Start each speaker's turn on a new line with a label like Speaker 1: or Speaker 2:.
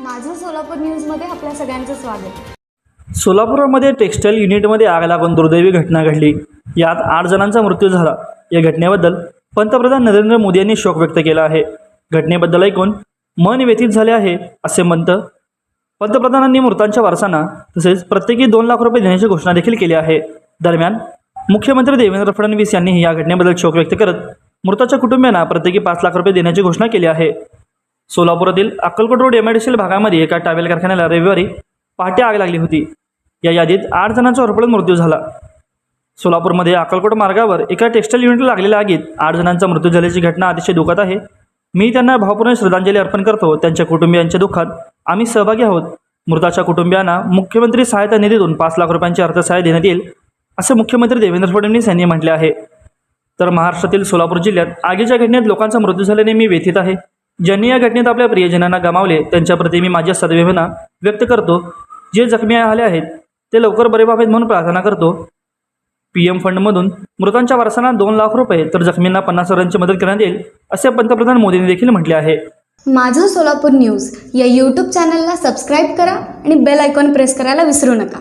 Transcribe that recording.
Speaker 1: माझं सोलापूर न्यूजमध्ये आपल्या सगळ्यांचं स्वागत.
Speaker 2: सोलापुरामध्ये टेक्स्टाईल युनिटमध्ये आग लागून दुर्दैवी घटना घडली. यात आठ जणांचा मृत्यू झाला. या घटनेबद्दल पंतप्रधान नरेंद्र मोदी यांनी शोक व्यक्त केला आहे. घटनेबद्दल ऐकून मन व्यथित झाले आहे असे म्हणत पंतप्रधानांनी मृतांच्या वारसांना तसेच प्रत्येकी दोन लाख रुपये देण्याची घोषणा देखील केली आहे. दरम्यान मुख्यमंत्री देवेंद्र फडणवीस यांनीही या घटनेबद्दल शोक व्यक्त करत मृताच्या कुटुंबियांना प्रत्येकी पाच लाख रुपये देण्याची घोषणा केली आहे. सोलापुरातील अक्कलकोट रोड एमआयडीसीएल भागामध्ये एका टावेल कारखान्याला रविवारी पहाटे आग लागली होती. या यादीत आठ जणांचा होरपळून मृत्यू झाला. सोलापूरमध्ये अक्कलकोट मार्गावर एका टेक्स्टाईल युनिटला लागलेल्या आगीत आठ जणांचा मृत्यू झाल्याची घटना अतिशय दुःखद आहे. मी त्यांना भावपूर्ण श्रद्धांजली अर्पण करतो. त्यांच्या कुटुंबियांच्या दुःखात आम्ही सहभागी आहोत. मृताच्या कुटुंबियांना मुख्यमंत्री सहायता निधीतून पाच लाख रुपयांची अर्थसहाय्य देण्यात येईल असे मुख्यमंत्री देवेंद्र फडणवीस यांनी म्हटले आहे. तर महाराष्ट्रातील सोलापूर जिल्ह्यात आगीच्या घटनेत लोकांचा मृत्यू झाल्याने मी व्यथित आहे. ज्यांनी या घटनेत आपल्या प्रियजनांना गमावले त्यांच्याप्रती मी माझ्या सद्भावना व्यक्त करतो. जे जखमी झाले आहेत ते लवकर बरे व्हावेत म्हणून प्रार्थना करतो. पी एम फंडमधून मृतांच्या वारसांना दोन लाख रुपये तर जखमींना पन्नास हजारांची मदत करण्यात येईल असे पंतप्रधान मोदींनी देखील म्हटले आहे.
Speaker 1: माझं सोलापूर न्यूज या यूट्यूब चॅनलला सबस्क्राईब करा आणि बेल आयकॉन प्रेस करायला विसरू नका.